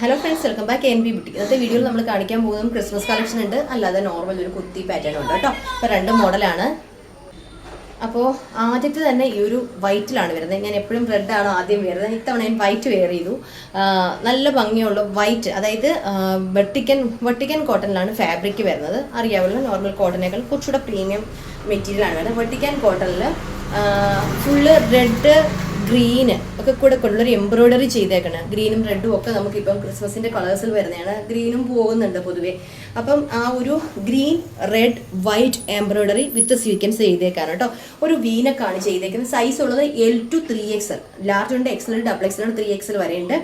Hello friends welcome back N B beauty ഇന്നത്തെ വീഡിയോയിൽ നമ്മൾ കാണിക്കാൻ പോകുന്നത് ക്രിസ്മസ് കളക്ഷൻ ഉണ്ട്. അല്ലാതെ നോർമൽ ഒരു കുത്തി പാറ്റേൺ ഉണ്ട് കേട്ടോ. അപ്പോൾ രണ്ട് മോഡലാണ് അപ്പോൾ ആദ്യത്തെ തന്നെ ഈ ഒരു വൈറ്റിലാണ് വരുന്നത്. ഞാൻ എപ്പോഴും റെഡ് ആണ് ആദ്യം വരുന്നത് ഇത്തവണ ഞാൻ വൈറ്റ് വെയർ ചെയ്തു. നല്ല ഭംഗിയുള്ള വൈറ്റ് അതായത് വെട്ടിക്കൻ വെട്ടിക്കൻ കോട്ടണിലാണ് ഫാബ്രിക് വരുന്നത്. അറിയാവുള്ള നോർമൽ കോട്ടനേക്കാൾ കുറച്ചുകൂടെ പ്രീമിയം മെറ്റീരിയൽ ആണ് വരുന്നത്. വെട്ടിക്കൻ കോട്ടണിൽ ഫുള്ള് റെഡ് ഗ്രീന് ഒക്കെ കൂടെ കൊണ്ടുള്ളൊരു എംബ്രോയിഡറി ചെയ്തേക്കണം. ഗ്രീനും റെഡും ഒക്കെ നമുക്കിപ്പം ക്രിസ്മസിന്റെ കളേഴ്സിൽ വരുന്നതാണ്. ഗ്രീനും പോകുന്നുണ്ട് പൊതുവേ. അപ്പം ആ ഒരു green red white embroidery with sequins ചെയ്തേക്കാണ് കേട്ടോ ഒരു വീനക്കാണ് ചെയ്തേക്കുന്നത്. സൈസ് ഉള്ളത് L to three L large ഉണ്ട് XL double XL three XL വരെയുണ്ട്.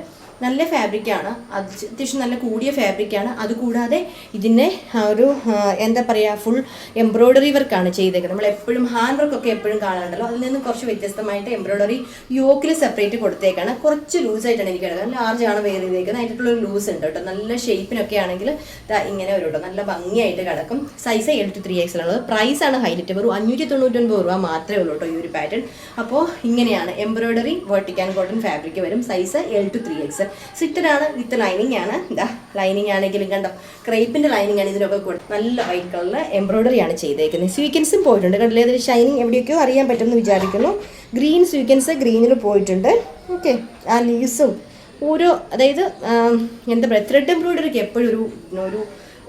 നല്ല ഫാബ്രിക്കാണ് അത് അത്യാവശ്യം നല്ല കൂടിയ ഫാബ്രിക്കാണ് അതുകൂടാതെ ഇതിനെ ഒരു എന്താ പറയുക ഫുൾ എംബ്രോയിഡറി വർക്കാണ് ചെയ്തേക്കുന്നത്. നമ്മൾ എപ്പോഴും ഹാൻഡ് വർക്ക് ഒക്കെ എപ്പോഴും കാണാറുണ്ടല്ലോ. അതിൽ നിന്നും കുറച്ച് വ്യത്യസ്തമായിട്ട് എംബ്രോയിഡറി യോക്കിൽ സെപ്പറേറ്റ് കൊടുത്തേക്കാണ്. കുറച്ച് ലൂസായിട്ടാണ് എനിക്ക് കിടക്കുന്നത്. ലാർജ് ആണ് വേറെ ചെയ്തേക്കുന്നത്. അതിന്റെ ലൂസ് ഉണ്ട് കേട്ടോ. നല്ല ഷേപ്പിനൊക്കെ ആണെങ്കിൽ ഇങ്ങനെ ഒരു കേട്ടോ. നല്ല ഭംഗിയായിട്ട് കിടക്കും. Size L to three X ഉള്ളത്. പ്രൈസ് ആണ് ഹൈലൈറ്റ് വെറും അഞ്ഞൂറ്റി തൊണ്ണൂറ്റൊൻപത് രൂപ മാത്രമേ ഉള്ളൂ കേട്ടോ ഈ ഒരു പാറ്റേൺ അപ്പോൾ ഇങ്ങനെയാണ് എംബ്രോയിഡറി വെർട്ടിക്കാൻ കോട്ടൺ ഫാബ്രിക് വരും. Size L to three X സിറ്ററാണ് with lining ആണ്. ഇതാ ലൈനിങ് ആണെങ്കിലും കണ്ടോ ക്രേപ്പിന്റെ ലൈനിങ് ആണ് ഇതിനൊക്കെ കൂടെ. നല്ല വൈറ്റ് കളറിൽ എംബ്രോയിഡറി ആണ് ചെയ്തേക്കുന്നത്. സ്വീക്കൻസും പോയിട്ടുണ്ട് കണ്ടില്ലേ? അതിൽ ഷൈനിങ് എവിടെയൊക്കെയോ അറിയാൻ പറ്റുമെന്ന് വിചാരിക്കുന്നു. ഗ്രീൻ സ്വീക്കൻസ് ഗ്രീനിൽ പോയിട്ടുണ്ട്. ഓക്കെ ആ ലീവ്സും ഓരോ അതായത് എന്താ പറയുക ത്രെഡ് എംബ്രോയിഡറിക്ക് എപ്പോഴും ഒരു ഒരു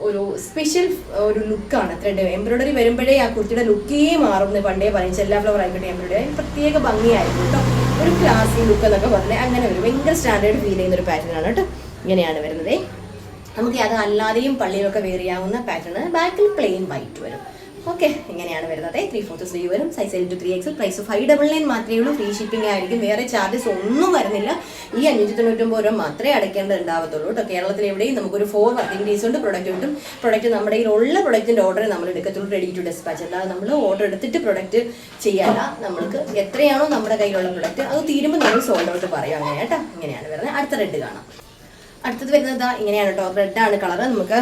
ഒരു സ്പെഷ്യൽ ഒരു ലുക്കാണ് ത്രെഡ് എംബ്രോയിഡറി വരുമ്പോഴേ ആ കുർത്തിയുടെ ലുക്കേ മാറും എന്ന് പണ്ടേ പറയും. ചെല്ലാ ഫ്ലവർ ആയിക്കോട്ടെ എംബ്രോയിഡറി പ്രത്യേക ഭംഗിയായിരുന്നു കേട്ടോ ഒരു ക്ലാസി ലുക്ക് എന്നൊക്കെ പറഞ്ഞാൽ അങ്ങനെ വരും. ഭയങ്കര സ്റ്റാൻഡേർഡ് ഫീൽ ചെയ്യുന്ന ഒരു പാറ്റേൺ ആണ് കേട്ടോ. ഇങ്ങനെയാണ് വരുന്നത്. നമുക്ക് അത് അല്ലാതെയും പള്ളിയിലൊക്കെ വേറിയാവുന്ന പാറ്റേൺ ബാക്കിൽ പ്ലെയിൻ വൈറ്റ് വരും. ഓക്കെ ഇങ്ങനെയാണ് വരുന്നത്. ത്രീ ഫോർത്ത് സ്ലീവ് വരും size L to three XL price five double nine മാത്രമേ ഉള്ളൂ. ഫ്രീ ഷിപ്പിംഗ് ആയിരിക്കും. വേറെ ചാർജസ് ഒന്നും വരുന്നില്ല. ഈ അഞ്ഞൂറ്റി തൊണ്ണൂറ്റൊമ്പത് രൂപ മാത്രമേ അടയ്ക്കേണ്ടതുണ്ടാവത്തുള്ളൂ കേട്ടോ. കേരളത്തിൽ എവിടെയും നമുക്കൊരു ഫോർ വർക്കിംഗ് ഡേയ്സ് ഉണ്ട് പ്രൊഡക്റ്റ് കിട്ടും പ്രൊഡക്റ്റ് നമ്മുടെ കയ്യിലുള്ള പ്രൊഡക്റ്റിന്റെ ഓർഡർ നമ്മൾ എടുക്കത്തുള്ളൂ. റെഡി ടു ഡിസ്പാച്ച് അല്ലാതെ നമ്മൾ ഓർഡർ എടുത്തിട്ട് പ്രൊഡക്റ്റ് ചെയ്യാല്ല നമുക്ക് എത്രയാണോ നമ്മുടെ കയ്യിലുള്ള പ്രൊഡക്റ്റ് അത് തീരുമ്പോൾ നമ്മൾ സോൾഡ് ഔട്ട് പറയാം അങ്ങനെ കേട്ടോ. ഇങ്ങനെയാണ് വരുന്നത്. അടുത്ത റെഡ് കാണാം. അടുത്തത് വരുന്നത് ദാ ഇങ്ങനെയാണ് കേട്ടോ. റെഡ് ആണ് കളർ നമുക്ക്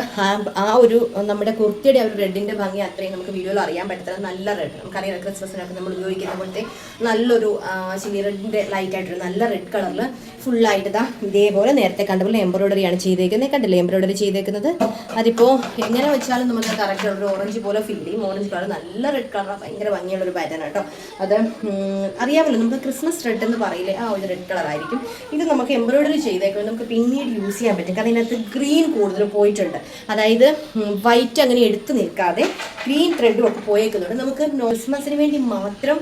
ആ- ഒരു നമ്മുടെ കുർത്തിയുടെ ആ ഒരു റെഡിന്റെ ഭംഗി അത്രയും നമുക്ക് വീഡിയോയിൽ അറിയാൻ പറ്റത്തില്ല നല്ല റെഡ് നമുക്കറിയാം ക്രിസ്മസിനൊക്കെ നമ്മൾ ഉപയോഗിക്കുന്ന പോലത്തെ നല്ലൊരു ചില്ലി റെഡിന്റെ ലൈറ്റ് ആയിട്ടുള്ള നല്ല റെഡ് കളറിൽ ഫുള്ളായിട്ട് ഇതാ ഇതേപോലെ നേരത്തെ കണ്ടപോലെ എംബ്രോയിഡറി ആണ് ചെയ്തേക്കുന്നത്. കണ്ടില്ലേ എംബ്രോയിഡറി ചെയ്തേക്കുന്നത്? അതിപ്പോൾ എങ്ങനെ വെച്ചാലും നമുക്ക് കറക്റ്റ് ഒരു ഓറഞ്ച് പോലെ ഫീൽ ചെയ്യും. ഓറഞ്ച് കളർ നല്ല റെഡ് കളർ ഭയങ്കര ഭംഗിയുള്ള ഒരു പാറ്റേൺ കേട്ടോ അത് അറിയാമല്ലോ നമുക്ക് ക്രിസ്മസ് റെഡ് എന്ന് പറയില്ലേ ആ ഒരു റെഡ് കളർ ആയിരിക്കും. ഇത് നമുക്ക് എംബ്രോയിഡറി ചെയ്തേക്കുന്നത് നമുക്ക് പിന്നീട് യൂസ് ചെയ്യാൻ പറ്റും. കാരണം ഇതിനകത്ത് ഗ്രീൻ കൂടുതൽ പോയിട്ടുണ്ട്. അതായത് വൈറ്റ് അങ്ങനെ എടുത്തു നിൽക്കാതെ ഗ്രീൻ ത്രെഡും ഒക്കെ പോയേക്കുന്നുണ്ട്. നമുക്ക് ക്രിസ്മസിന് വേണ്ടി മാത്രം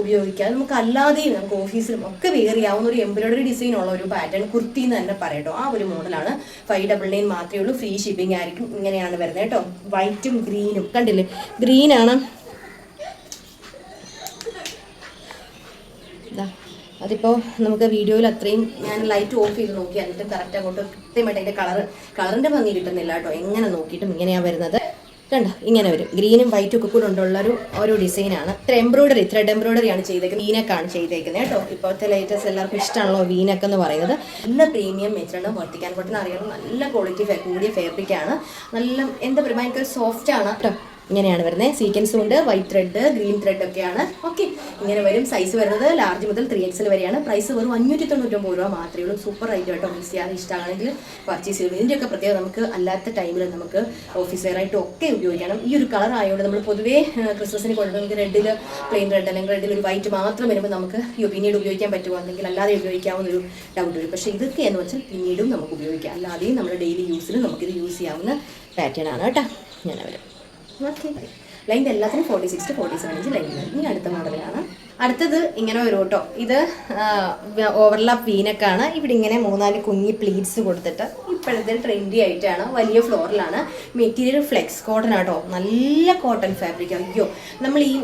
ഉപയോഗിക്കാം. നമുക്ക് അല്ലാതെയും നമുക്ക് ഓഫീസിലും ഒക്കെ വേറിയാവുന്ന ഒരു എംബ്രോയിഡറി ഡിസൈൻ ഉള്ള ഒരു പാറ്റേൺ കുർത്തി എന്ന് തന്നെ പറയട്ടോ. ആ ഒരു മോഡലാണ് ഫൈവ് ഡബിൾ നയൻ മാത്രമേ ഉള്ളൂ. ഫ്രീ ഷിപ്പിംഗ് ആയിരിക്കും. ഇങ്ങനെയാണ് വരുന്നത് കേട്ടോ. വൈറ്റും ഗ്രീനും കണ്ടില്ലേ? ഗ്രീനാണ് അതിപ്പോൾ നമുക്ക് വീഡിയോയിൽ അത്രയും ഞാൻ ലൈറ്റ് ഓഫ് ചെയ്ത് നോക്കി. എന്നിട്ട് കറക്റ്റ് അങ്ങോട്ട് കൃത്യമായിട്ട് അതിന്റെ കളർ കളറിന്റെ ഭംഗി കിട്ടുന്നില്ല കേട്ടോ. എങ്ങനെ നോക്കിയിട്ടും ഇങ്ങനെയാണ് വരുന്നത്. കണ്ടോ? ഇങ്ങനെ വരും. ഗ്രീനും വൈറ്റും ഒക്കെ കൂടെ ഉണ്ടുള്ള ഒരു ഒരു ഡിസൈനാണ് ഇത്ര എംബ്രോയിഡറി ത്രെഡ് എംബ്രോയിഡറി ആണ് ചെയ്തേക്കുന്നത്. വീനക്കാണ് ചെയ്തേക്കുന്നത് കേട്ടോ. ഇപ്പോഴത്തെ ലേറ്റസ്റ്റ് എല്ലാവർക്കും ഇഷ്ടമാണല്ലോ വീനക്ക് എന്ന് പറയുന്നത്. നല്ല പ്രീമിയം മെറ്ററാണ് വർത്തിക്കാൻ പറ്റുന്ന അറിയാം നല്ല ക്വാളിറ്റി കൂടിയ ഫാബ്രിക്കാണ് നല്ല എന്താ പറയുക? ഭയങ്കര സോഫ്റ്റ് ആണ്. കേട്ടോ ഇങ്ങനെയാണ് വരുന്നത് സീക്വൻസും ഉണ്ട്. വൈറ്റ് ത്രെഡ് ഗ്രീൻ ത്രെഡ് ഒക്കെയാണ്. ഓക്കെ ഇങ്ങനെ വരും സൈസ് വരുന്നത് ലാർജ് മുതൽ ത്രീ എക്സൽ വരെയാണ്. പ്രൈസ് വെറും അഞ്ഞൂറ്റി തൊണ്ണൂറ്റൊമ്പത് രൂപ മാത്രമേ ഉള്ളൂ. സൂപ്പർ റേറ്റ് കേട്ടോ മിസ് ചെയ്യാതെ ഇഷ്ടമാണെങ്കിൽ പർച്ചേസ് ചെയ്യും. ഇതിന്റെയൊക്കെ പ്രത്യേകത നമുക്ക് അല്ലാത്ത ടൈമിൽ നമുക്ക് ഓഫീസ് വെയർ ആയിട്ടും ഒക്കെ ഉപയോഗിക്കണം. ഈ ഒരു കളർ ആയതുകൊണ്ട് നമ്മൾ പൊതുവേ ക്രിസ്മസിന് കൊണ്ട് റെഡിൽ പ്ലെയിൻ റെഡ് അല്ലെങ്കിൽ റെഡിൽ ഒരു വൈറ്റ് മാത്രം വരുമ്പോൾ നമുക്ക് പിന്നീട് ഉപയോഗിക്കാൻ പറ്റുമോ? അല്ലെങ്കിൽ അല്ലാതെ ഉപയോഗിക്കാവുന്ന ഒരു ഡൗട്ട് വരും. പക്ഷേ ഇതൊക്കെ എന്ന് വെച്ചാൽ പിന്നീടും നമുക്ക് ഉപയോഗിക്കാം. അല്ലാതെയും നമ്മുടെ ഡെയിലി യൂസിന് നമുക്കിത് യൂസ് ചെയ്യാവുന്ന പാറ്റേൺ ആണ് കേട്ടോ. ഞാൻ വരും. ഓക്കെ. ലൈൻ എല്ലാത്തിനും forty six to forty seven inch line ഇനി അടുത്ത മോഡലാണ് അടുത്തത് ഇങ്ങനെ ഒരു കേട്ടോ ഇത് ഓവർലാപ്പ് വീനക്കാണ് ഇവിടെ ഇങ്ങനെ മൂന്നാൽ കുഞ്ഞി പ്ലീറ്റ്സ് കൊടുത്തിട്ട് ഇപ്പോഴത്തെ ട്രെൻഡി ആയിട്ടാണ്. വലിയ ഫ്ലോറിലാണ് മെറ്റീരിയൽ ഫ്ലെക്സ് കോട്ടൺ ആട്ടോ നല്ല കോട്ടൺ ഫാബ്രിക് അയ്യോ നമ്മൾ ഈ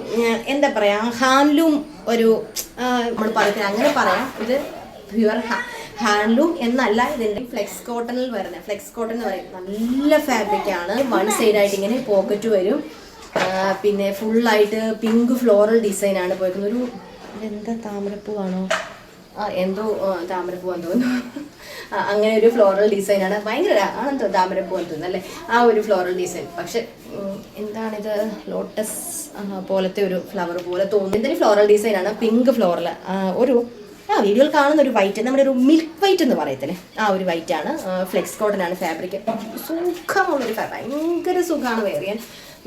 എന്താ പറയുക ഹാൻഡ്ലൂം ഒരു നമ്മൾ പറയത്തില്ല. അങ്ങനെ പറയാം. ഇത് പ്യുവർ ഹാൻഡ്ലൂം എന്നല്ല ഇതിന്റെ ഫ്ലെക്സ് കോട്ടണിൽ വരുന്നത് ഫ്ലെക്സ് കോട്ടൺ എന്ന് പറയും നല്ല ഫാബ്രിക് ആണ്. വൺ സൈഡായിട്ട് ഇങ്ങനെ പോക്കറ്റ് വരും. പിന്നെ ഫുള്ളായിട്ട് പിങ്ക് ഫ്ലോറൽ ഡിസൈൻ ആണ് പോയിരിക്കുന്നത് ഒരു എന്താ താമരപ്പൂവാണോ എന്തോ താമരപ്പൂ താമരപ്പൂവാന്ന് തോന്നുന്നു. അങ്ങനെ ഒരു ഫ്ലോറൽ ഡിസൈൻ ആണ്. ഭയങ്കര ആണെന്തോ താമരപ്പൂവെന്ന് തോന്നുന്നു അല്ലേ? ആ ഒരു ഫ്ലോറൽ ഡിസൈൻ പക്ഷെ എന്താണിത്? ലോട്ടസ് പോലത്തെ ഒരു ഫ്ലവർ പോലെ തോന്നുന്നു. എന്തൊരു ഫ്ലോറൽ ഡിസൈൻ ആണ്? പിങ്ക് ഫ്ലോറൽ ഒരു ആ വീഡിയോയിൽ കാണുന്ന ഒരു വൈറ്റ് നമ്മുടെ ഒരു മിൽക്ക് വൈറ്റ് എന്ന് പറയത്തില്ലേ? ആ ഒരു വൈറ്റ് ആണ്. ഫ്ലെക്സ് കോട്ടൺ ആണ് ഫാബ്രിക് സുഖമുള്ളൊരു ഭയങ്കര സുഖമാണ് വെയർ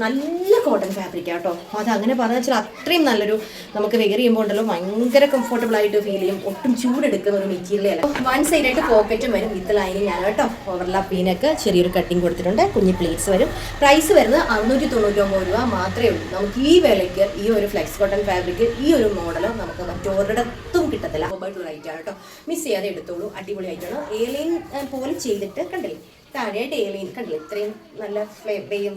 നല്ല കോട്ടൺ ഫാബ്രിക് ആട്ടോ അത് അങ്ങനെ പറഞ്ഞു വെച്ചാൽ അത്രയും നല്ലൊരു നമുക്ക് വെയർ ചെയ്യുമ്പോൾ ഉണ്ടല്ലോ ഭയങ്കര കംഫർട്ടബിൾ ആയിട്ട് ഫീൽ ചെയ്യും. ഒട്ടും ചൂടെടുക്കുന്ന ഒരു മെറ്റീരിയൽ അല്ല? വൺ സൈഡ് ആയിട്ട് പോക്കറ്റും വരും. വിത്ത് ലൈനിങ് ആണ് കേട്ടോ ഓവർലാപ്പ് പീനൊക്കെ ചെറിയൊരു കട്ടിങ് കൊടുത്തിട്ടുണ്ട്. കുഞ്ഞ് പ്ലേറ്റ്സ് വരും. പ്രൈസ് വരുന്നത് അറുന്നൂറ്റി തൊണ്ണൂറ്റൊമ്പത് രൂപ മാത്രമേ ഉള്ളൂ. നമുക്ക് ഈ വിലയ്ക്ക് ഈ ഒരു ഫ്ലെക്സ് കോട്ടൺ ഫാബ്രിക് ഈ ഒരു മോഡൽ നമുക്ക് മറ്റൊരിടത്തും കിട്ടത്തില്ല. മൊബൈൽ റൈറ്റ് ആണ് കേട്ടോ. മിസ് ചെയ്യാതെ എടുത്തോളൂ. അടിപൊളി ആയിട്ടാണ് ഏലിയൻ പോലെ ചെയ്തിട്ട് കണ്ടില്ലേ? താഴെയായിട്ട് ഏലിയൻ കണ്ടില്ലേ? ഇത്രയും നല്ല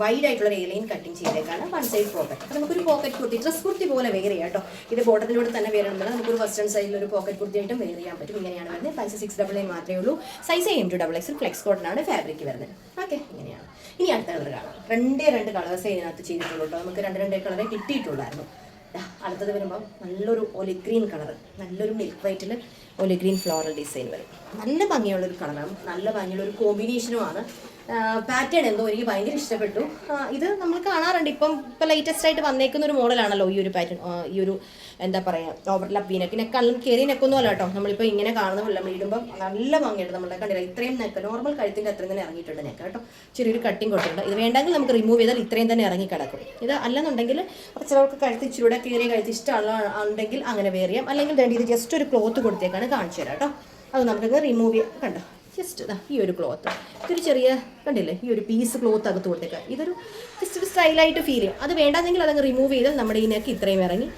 വൈഡ് ആയിട്ടുള്ള ഏലിയൻ കട്ടിങ് ചെയ്തേക്കാണ്. വൺ സൈഡ് പോക്കറ്റ് അപ്പോൾ നമുക്കൊരു പോക്കറ്റ് കുർത്തി ഡ്രസ് കുർത്തി പോലെ വെയർ ചെയ്യാം കേട്ടോ. ഇത് ബോട്ടത്തിലൂടെ തന്നെ വെയർ ചെയ്യുമ്പോൾ നമുക്കൊരു വെസ്റ്റേൺ സൈഡിൽ ഒരു പോക്കറ്റ് കുർത്തി ആയിട്ടും വെയർ ചെയ്യാൻ പറ്റും. ഇങ്ങനെയാണ് വരുന്നത്. ഫൈവ് സിക്സ് ഡബിൾ എ മാത്രമേ ഉള്ളൂ. Size M to double X flex cotton ആണ് ഫാബ്രിക് വരുന്നത്. ഓക്കെ ഇങ്ങനെയാണ്. ഇനി അടുത്ത കളർ കാണാം. രണ്ടേ രണ്ട് കളേഴ്സേ ഇതിനകത്ത് ചെയ്തിട്ടുള്ളൂ കേട്ടോ. നമുക്ക് രണ്ട് രണ്ടേ കളറേ കിട്ടിയിട്ടുള്ളായിരുന്നു. അടുത്തത് വരുമ്പോൾ നല്ലൊരു ഒലി ഗ്രീൻ കളർ നല്ലൊരു മിൽക്ക് വൈറ്റിൽ ഒലി ഗ്രീൻ ഫ്ലോറൽ ഡിസൈൻ വരും. നല്ല ഭംഗിയുള്ളൊരു കളറാണ് നല്ല ഭംഗിയുള്ള ഒരു കോമ്പിനേഷനുമാണ് പാറ്റേൺ എന്തോ എനിക്ക് ഭയങ്കര ഇഷ്ടപ്പെട്ടു. ഇത് നമ്മൾ കാണാറുണ്ട്. ഇപ്പം ഇപ്പം ലേറ്റസ്റ്റ് ആയിട്ട് വന്നേക്കുന്ന ഒരു മോഡലാണല്ലോ ഈ ഒരു പാറ്റേൺ ഈ ഒരു എന്താ പറയുക ഓവർലാപ്പ് നെക്ക് നെക്കള്ളും കയറി നെക്കൊന്നും അല്ല കേട്ടോ. നമ്മളിപ്പോൾ ഇങ്ങനെ കാണുന്ന വെള്ളം ഇടുമ്പോൾ നല്ല ഭംഗിയുണ്ട് നമ്മളെ കണ്ടില്ല ഇത്രയും നെക്ക് നോർമൽ കഴുത്തിന്റെ അത്രയും തന്നെ ഇറങ്ങിയിട്ടുണ്ട് നെക്ക് കേട്ടോ. ചെറിയൊരു കട്ടിങ് കൊടുത്തിട്ടുണ്ട് ഇത് വേണ്ടെങ്കിൽ നമുക്ക് റിമൂവ് ചെയ്താൽ ഇത്രയും തന്നെ ഇറങ്ങി കിടക്കും. ഇത് അല്ലെന്നുണ്ടെങ്കിൽ അപ്പോൾ ചിലർക്ക് കഴുത്ത് ഇച്ചിരൂടെ കയറിയ കഴുത്ത് ഇഷ്ടമുള്ള ഉണ്ടെങ്കിൽ അങ്ങനെ വേറിയാം അല്ലെങ്കിൽ രണ്ട് ഇത് ജസ്റ്റ് ഒരു ക്ലോത്ത് കൊടുത്തേക്കാണ് കാണിച്ചു തരാം കേട്ടോ. അത് നമുക്ക് റിമൂവ് ചെയ്യാം. കണ്ടോ? ജസ്റ്റ് ഇതാ ഈ ഒരു ക്ലോത്ത് ഇതൊരു ചെറിയ കണ്ടില്ലേ? ഈ ഒരു പീസ് ക്ലോത്ത് അകത്ത് കൊടുത്തേക്കാം. ഇതൊരു ജസ്റ്റ് ഒരു സ്റ്റൈലായിട്ട് ഫീൽ ചെയ്യും. അത് വേണ്ടാന്നെങ്കിൽ അതങ്ങ് റിമൂവ് ചെയ്താൽ നമ്മുടെ ഈ നെക്ക് ഇത്രയും ഇറങ്ങി.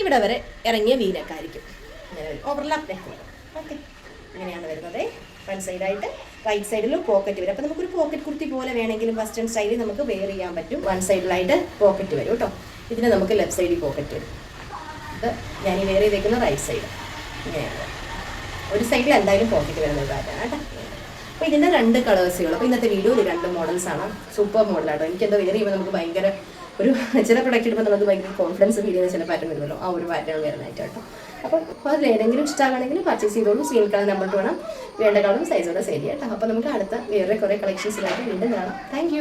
ഇവിടെ വരെ ഇറങ്ങിയ വീനക്കായിരിക്കും. ഇങ്ങനെ ഓവർലാപ്പ് നെക്ക് ഓക്കെ അങ്ങനെയാണ് വരുന്നത്. ഫ്രണ്ട് സൈഡായിട്ട് റൈറ്റ് സൈഡിലും പോക്കറ്റ് വരും. അപ്പോൾ നമുക്കൊരു പോക്കറ്റ് കുർത്തി പോലെ വേണമെങ്കിലും വെസ്റ്റേൺ സ്റ്റൈലിൽ നമുക്ക് വെയർ ചെയ്യാൻ പറ്റും. വൺ സൈഡിലായിട്ട് പോക്കറ്റ് വരും കേട്ടോ ഇതിന് നമുക്ക് ലെഫ്റ്റ് സൈഡിൽ പോക്കറ്റ് വരും. ഇത് ഞാൻ ഈ വെയർ ചെയ്തേക്കുന്ന റൈറ്റ് സൈഡ് ഇങ്ങനെയാണ്. ഒരു സൈഡിൽ എന്തായാലും പോക്കറ്റ് വരുന്ന ഒരു പാറ്റേൺ കേട്ടോ അപ്പോൾ ഇതിന്റെ രണ്ട് കളേഴ്സുകൾ അപ്പൊ അപ്പോൾ ഇന്നത്തെ വീഡിയോ രണ്ട് മോഡൽസ് ആണ്. സൂപ്പർ മോഡലാണ് എനിക്ക് എന്താ വേറെ നമുക്ക് ഭയങ്കര ഒരു ചില പ്രൊഡക്റ്റ് ഇടുമ്പോൾ നമുക്ക് ഭയങ്കര കോൺഫിഡൻസ് ഫീൽ ചെയ്യുന്ന ചില പാറ്റേൺ വരുമല്ലോ. ആ ഒരു പാറ്റേൺ വരുന്നതായിട്ട് കേട്ടോ അപ്പോൾ അതിൽ ഏതെങ്കിലും ഇഷ്ടമാണെങ്കിൽ പർച്ചേസ് ചെയ്തോളൂ. സ്ക്രീൻ കളർ നമ്പർ വേണം. വേണ്ട കളറും സൈസോടെ ചെയ്യാം കേട്ടോ അപ്പോൾ നമുക്ക് അടുത്ത വേറെ കുറേ കളക്ഷൻസിലായിട്ട് വീണ്ടും കാണാം. താങ്ക്